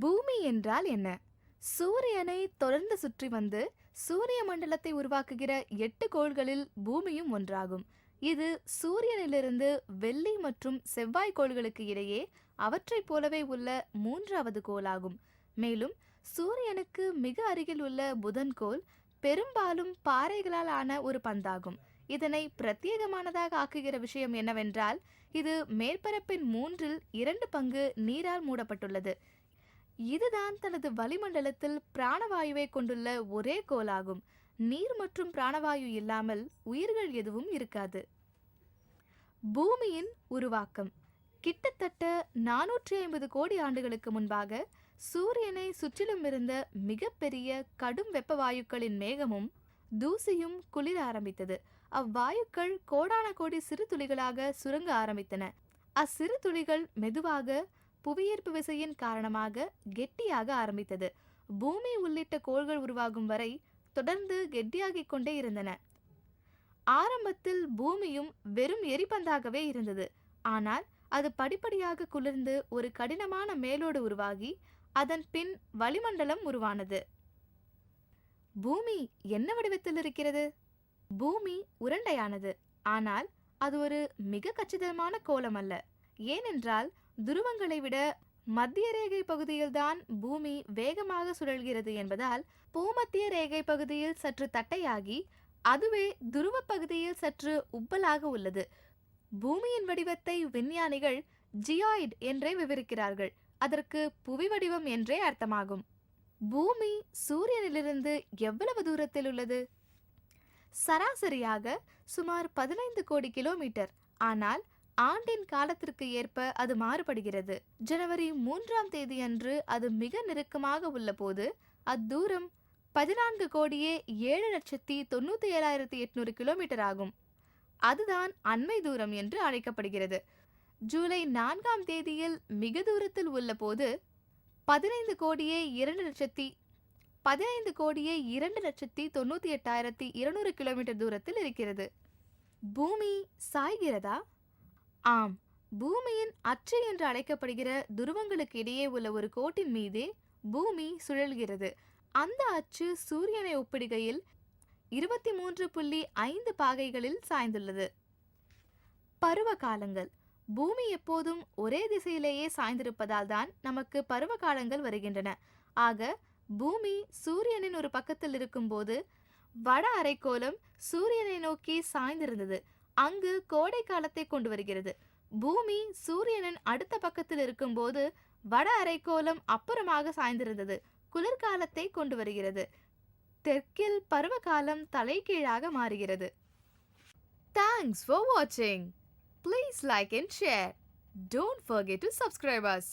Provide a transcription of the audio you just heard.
பூமி என்றால் என்ன? சூரியனை தொடர்ந்து சுற்றி வந்து சூரிய மண்டலத்தை உருவாக்குகிற எட்டு கோள்களில் பூமியும் ஒன்றாகும். இது சூரியனிலிருந்து வெள்ளி மற்றும் செவ்வாய் கோள்களுக்கு இடையே அவற்றைப் போலவே உள்ள மூன்றாவது கோளாகும். மேலும் சூரியனுக்கு மிக அருகில் உள்ள புதன் கோள் பெரும்பாலும் பாறைகளால் ஆன ஒரு பந்தாகும். இதனை பிரத்யேகமானதாக ஆக்குகிற விஷயம் என்னவென்றால் இது மேற்பரப்பின் மூன்றில் இரண்டு பங்கு நீரால் மூடப்பட்டுள்ளது. இதுதான் தனது வளிமண்டலத்தில் பிராணவாயுவை கொண்டுள்ள ஒரே கோளாகும். நீர் மற்றும் பிராணவாயு இல்லாமல் உயிர்கள் எதுவும் இருக்காது. பூமியின் உருவாக்கம். கிட்டத்தட்ட நானூற்றி ஐம்பது கோடி ஆண்டுகளுக்கு முன்பாக சூரியனை சுற்றிலும் இருந்த மிகப்பெரிய கடும் வெப்ப வாயுக்களின் மேகமும் தூசியும் குளிர ஆரம்பித்தது. அவ்வாயுக்கள் கோடான கோடி சிறு துளிகளாக சுருங்க ஆரம்பித்தன. அச்சிறு துளிகள் மெதுவாக புவியீர்ப்பு விசையின் காரணமாக கெட்டியாக ஆரம்பித்தது. பூமி உள்ளிட்ட கோள்கள் உருவாகும் வரை தொடர்ந்து கெட்டியாகிக் கொண்டே இருந்தன. ஆரம்பத்தில் பூமியும் வெறும் எரிபந்தாகவே இருந்தது. ஆனால் அது படிப்படியாக குளிர்ந்து ஒரு கடினமான மேலோடு உருவாகி அதன் பின் வளிமண்டலம் உருவானது. பூமி என்ன வடிவத்தில் இருக்கிறது? பூமி உருண்டையானது. ஆனால் அது ஒரு மிக கச்சிதமான கோலம் அல்ல. ஏனென்றால் துருவங்களை விட மத்திய ரேகை பகுதியில்தான் பூமி வேகமாக சுழல்கிறது என்பதால் பூமத்திய ரேகை பகுதியில் சற்று தட்டையாகி அதுவே துருவ பகுதியில் சற்று உப்பலாக உள்ளது. பூமியின் வடிவத்தை விஞ்ஞானிகள் ஜியாய்ட் என்றே விவரிக்கிறார்கள். அதற்கு புவி வடிவம் என்றே அர்த்தமாகும். பூமி சூரியனிலிருந்து எவ்வளவு தூரத்தில் உள்ளது? சராசரியாக சுமார் பதினைந்து கோடி கிலோமீட்டர். ஆனால் ஆண்டின் காலத்திற்கு ஏற்ப அது மாறுபடுகிறது. ஜனவரி மூன்றாம் தேதி அன்று அது மிக நெருக்கமாக உள்ளபோது அத்தூரம் பதினான்கு கோடியே ஏழு லட்சத்தி தொண்ணூத்தி ஏழாயிரத்தி எட்நூறு கிலோமீட்டர் ஆகும். அதுதான் அண்மை தூரம் என்று அழைக்கப்படுகிறது. ஜூலை நான்காம் தேதியில் மிக தூரத்தில் உள்ளபோது பதினைந்து கோடியே இரண்டு லட்சத்தி பதினைந்து கோடியே இரண்டு லட்சத்தி தொண்ணூத்தி எட்டாயிரத்தி இருநூறு கிலோமீட்டர் தூரத்தில் இருக்கிறது. பூமி சாய்கிறதா? ஆம். பூமியின் அச்சு என்று அழைக்கப்படுகிற துருவங்களுக்கு இடையே உள்ள ஒரு கோட்டின் மீதே பூமி சுழல்கிறது. அந்த அச்சு சூரியனை ஒப்பிடுகையில் இருபத்தி மூன்று புள்ளி ஐந்து பாகைகளில் சாய்ந்துள்ளது. பருவ காலங்கள் பூமி எப்போதும் ஒரே திசையிலேயே சாய்ந்திருப்பதால் தான் நமக்கு பருவ காலங்கள் வருகின்றன. ஆக பூமி சூரியனின் ஒரு பக்கத்தில் இருக்கும்போது வட அரைக்கோளம் சூரியனை நோக்கி சாய்ந்திருந்தது. அங்கு கோடை காலத்தை கொண்டு வருகிறது. பூமி சூரியனின் அடுத்த பக்கத்தில் இருக்கும்போது வட அரைக்கோளம் அப்புறமாக சாய்ந்திருந்தது. குளிர்காலத்தை கொண்டு வருகிறது. தெற்கில் பருவகாலம் தலைகீழாக மாறுகிறது. தேங்க்ஸ் ஃபார் வாட்சிங் please like and share don't forget to subscribers